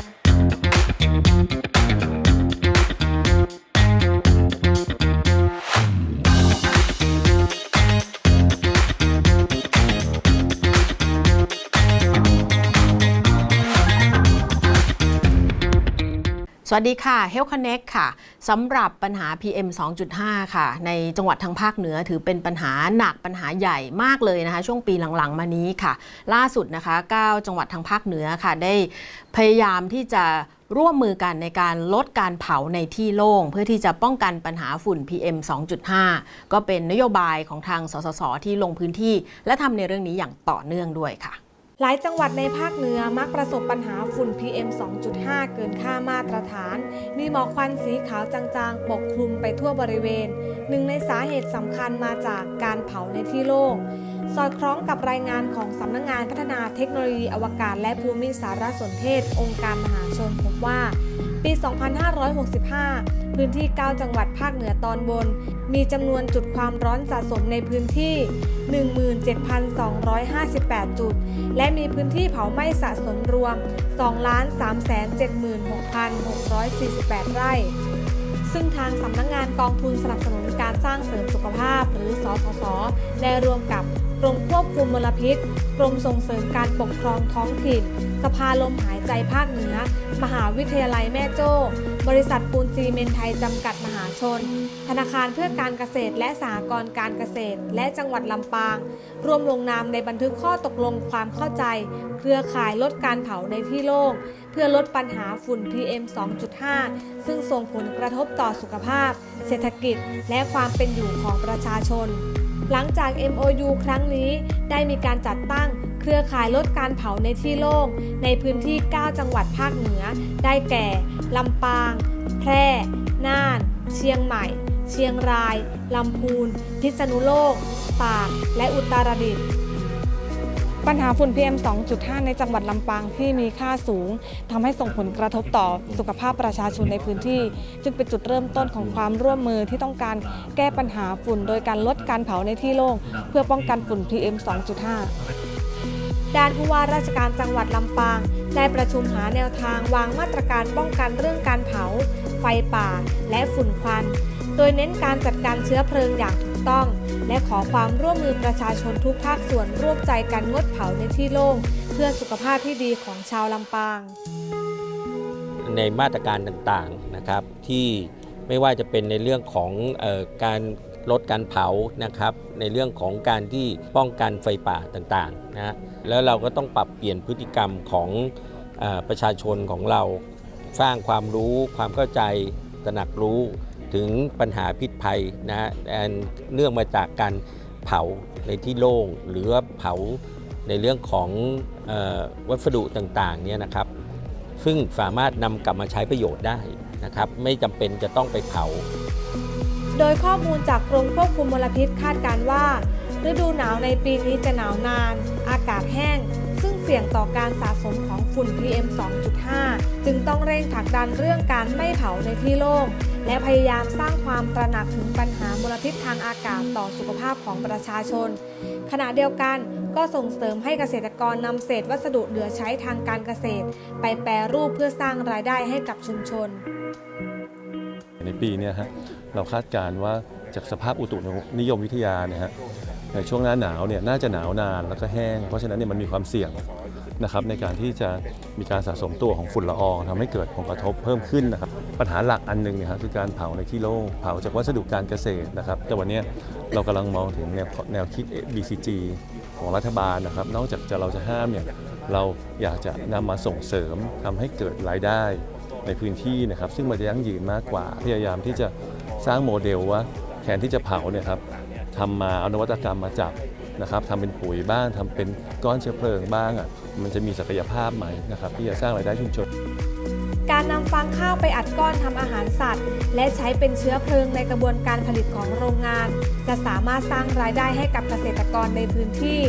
Thank you. สวัสดีค่ะ Health Connect ค่ะสำหรับปัญหา PM 2.5 ค่ะ ในจังหวัดทางภาคเหนือถือเป็นปัญหาหนักปัญหาใหญ่มากเลยนะคะ ช่วงปีหลังๆ มานี้ค่ะ ล่าสุดนะคะ 9 จังหวัดทางภาคเหนือค่ะ ได้พยายามที่จะร่วมมือกันในการลดการเผาในที่โล่ง เพื่อที่จะป้องกันปัญหาฝุ่น PM 2.5 ก็เป็นนโยบายของทางสสสที่ลงพื้นที่ และทำในเรื่องนี้อย่างต่อเนื่องด้วยค่ะ หลายจังหวัดในภาคเหนือมักประสบปัญหาฝุ่น PM 2.5 เกินค่ามาตรฐาน มีหมอกควันสีขาวจางๆ ปกคลุมไปทั่วบริเวณ หนึ่งในสาเหตุสำคัญมาจากการเผาในที่โล่งสอดคล้องกับรายงานของสำนักงงานพัฒนาเทคโนโลยีอวกาศและภูมิสารสนเทศ องค์การมหาชนพบว่า ปี 2565 พื้นที่ 9 จังหวัดภาคเหนือตอนบน มีจำนวนจุดความร้อนสะสมในพื้นที่ 17,258 จุด และมีพื้นที่เผาไหม้สะสมรวม 2,376,648 ไร่ ซึ่งทางสำนักงงานกองทุนสนับสนุนการสร้างเสริมสุขภาพหรือสสส ได้รวมกับกรมควบคุมมลพิษ กรมส่งเสริมการปกครองท้องถิ่น สภาลมหายใจภาคเหนือ มหาวิทยาลัยแม่โจ้ บริษัทปูนซีเมนไทยจำกัดม ชน ธนาคารเพื่อการเกษตร และสหกรณ์การเกษตร และจังหวัดลำปาง ร่วมลงนามในบันทึกข้อตกลงความเข้าใจ เครือข่ายลดการเผาในที่โล่งเพื่อลดปัญหาฝุ่น PM 2.5 ซึ่งส่งผลกระทบต่อสุขภาพ เศรษฐกิจ และความเป็นอยู่ของประชาชน หลังจาก MOU ครั้งนี้ได้มีการจัดตั้งเครือข่ายลดการเผาในที่โล่งในพื้นที่ 9 จังหวัดภาคเหนือ ได้แก่ ลำปาง แพร่ น่าน เชียงใหม่ เชียงราย ลำพูน พิษณุโลก ตาก และอุตรดิตถ์ปัญหาฝุ่น PM 2.5 ในจังหวัดลำปางที่มีค่าสูงทำให้ส่งผลกระทบต่อสุขภาพประชาชนในพื้นที่ จึงเป็นจุดเริ่มต้นของความร่วมมือที่ต้องการแก้ปัญหาฝุ่น โดยการลดการเผาในที่โล่งเพื่อป้องกันฝุ่น PM 2.5 ด้านผู้ว่าราชการจังหวัดลำปาง ได้ประชุมหาแนวทางวางมาตรการป้องกันเรื่องการเผา ไฟป่า และฝุ่นควัน โดยเน้นการจัดการเชื้อเพลิงอย่างถูกต้อง และขอความร่วมมือประชาชนทุกภาคส่วนร่วมใจกันงดเผาในที่โล่งเพื่อสุขภาพที่ดีของชาวลำปาง ในมาตรการต่างๆนะครับที่ไม่ว่าจะเป็นในเรื่องของออการ ลดการเผานะครับในเรื่องของการที่ป้องกันไฟป่าต่างๆนะแล้วเราก็ต้องปรับเปลี่ยนพฤติกรรมของอประชาชนของเรา สร้างความรู้ความเข้าใจตระหนักรู้ถึงปัญหาพิษภัยนะเนื่องมาจากการเผาในที่โล่งหรือว่าเผาในเรื่องของอวัสดุต่างๆเนี่ยนะครับ ซึ่งสามารถนำกลับมาใช้ประโยชน์ได้นะครับ ไม่จำเป็นจะต้องไปเผา โดยข้อมูลจากกรมควบคุมมลพิษคาดการว่า ฤดูหนาวในปีนี้จะหนาวนาน อากาศแห้ง ซึ่งเสี่ยงต่อการสะสมของฝุ่น PM 2.5 จึงต้องเร่งผลักดันเรื่องการไม่เผาในที่โล่งและพยายามสร้างความตระหนักถึงปัญหามลพิษทางอากาศต่อสุขภาพของประชาชน ขณะเดียวกันก็ส่งเสริมให้เกษตรกรนำเศษวัสดุเหลือใช้ทางการเกษตร ไปแปรรูปเพื่อสร้างรายได้ให้กับชุมชน ในปีนี้ฮะ เราคาดการณ์ว่าจากสภาพอุตุนิยมวิทยาเนี่ยฮะในช่วงหน้าหนาวเนี่ยน่าจะหนาวนานแล้วก็แห้ง เพราะฉะนั้นเนี่ยมันมีความเสี่ยงนะครับในการที่จะมีการสะสมตัวของฝุ่นละอองทำให้เกิดผลกระทบเพิ่มขึ้นนะครับปัญหาหลักอันหนึ่งเนี่ยครับคือการเผาในที่โล่งเผาจากวัสดุการเกษตรนะครับ แต่วันนี้เรากำลังมองถึงแนวแนวคิด BCG ของรัฐบาลนะครับ นอกจากจะเราจะห้ามเนี่ยเราอยากจะนำมาส่งเสริมทำให้เกิดรายได้ในพื้นที่นะครับ ซึ่งมันจะยั่งยืนมากกว่าพยายามที่จะ สร้างโมเดลว่าแทนที่จะเผาเนี่ยครับทำมาเอานวัตกรรมมาจับนะครับทำเป็นปุ๋ยบ้างทำเป็นก้อนเชื้อเพลิงบ้างอะมันจะมีศักยภาพไหมนะครับที่จะสร้างรายได้ชุมชน การนำฟางข้าวไปอัดก้อนทำอาหารสัตว์ และใช้เป็นเชื้อเพลิงในกระบวนการผลิตของโรงงาน จะสามารถสร้างรายได้ให้กับเกษตรกรในพื้นที่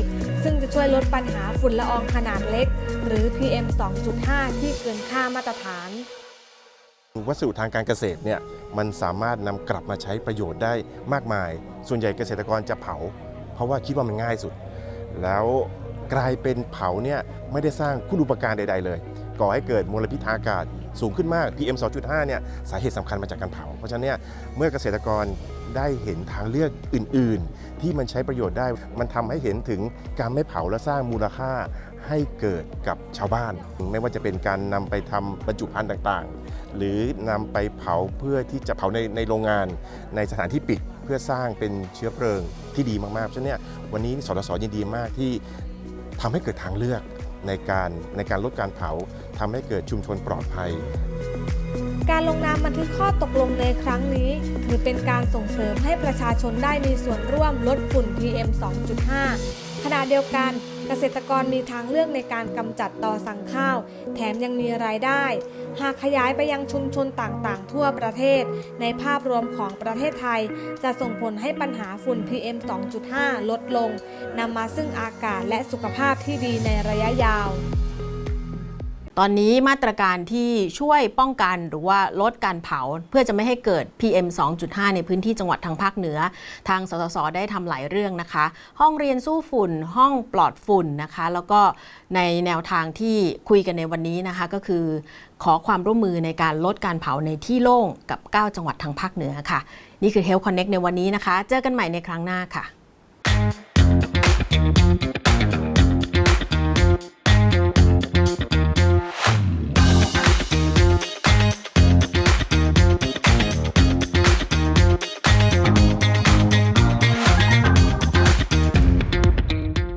ซึ่งจะช่วยลดปัญหาฝุ่นละอองขนาดเล็ก หรือ PM 2.5 ที่เกินค่ามาตรฐาน วัสดุทางการเกษตรเนี่ยมันสามารถนำกลับมาใช้ประโยชน์ได้มากมาย ส่วนใหญ่เกษตรกรจะเผา เพราะว่าคิดว่ามันง่ายสุด แล้วกลายเป็นเผาเนี่ยไม่ได้สร้างคุณอุปการใด ๆ เลย ก่อให้เกิดมลพิษทางอากาศสูงขึ้นมาก PM 2.5เนี่ยสาเหตุสำคัญมาจากการเผา เพราะฉะนั้นเนี่ยเมื่อเกษตรกรได้เห็นทางเลือกอื่น ๆ ที่มันใช้ประโยชน์ได้ มันทำให้เห็นถึงการไม่เผาและสร้างมูลค่า ให้เกิดกับชาวบ้าน ไม่ว่าจะเป็นการนำไปทำบรรจุภัณฑ์ต่างๆ หรือนำไปเผาเพื่อที่จะเผาในในโรงงาน ในสถานที่ปิดเพื่อสร้างเป็นเชื้อเพลิงที่ดีมากๆเพราะฉะนั้นเนี่ยวันนี้สสยินดีมากที่ทำให้เกิดทางเลือกในการในการลดการเผาทำให้เกิดชุมชนปลอดภัยการลงนามบันทึกข้อตกลงในครั้งนี้ ถือเป็นการส่งเสริมให้ประชาชนได้มีส่วนร่วมลดฝุ่น PM 2.5 ขณะเดียวกัน เกษตรกรมีทางเลือกในการกำจัดต่อสั่งข้าว แถมยังมีรายได้ หากขยายไปยังชุมชนต่างๆ ทั่วประเทศ ในภาพรวมของประเทศไทย จะส่งผลให้ปัญหาฝุ่น PM 2.5 ลดลงนำมาซึ่งอากาศและสุขภาพที่ดีในระยะยาว ตอนนี้มาตรการที่ช่วยป้องกันหรือว่าลดการเผา เพื่อจะไม่ให้เกิด PM 2.5 ในพื้นที่จังหวัดทางภาคเหนือ ทางสสสได้ทำหลายเรื่องนะคะ ห้องเรียนสู้ฝุ่น ห้องปลอดฝุ่นนะคะ แล้วก็ในแนวทางที่คุยกันในวันนี้นะคะก็คือ ขอความร่วมมือในการลดการเผาในที่โล่งกับ 9 จังหวัดทางภาคเหนือค่ะ นี่คือ Health Connect ในวันนี้นะคะ เจอกันใหม่ในครั้งหน้าค่ะ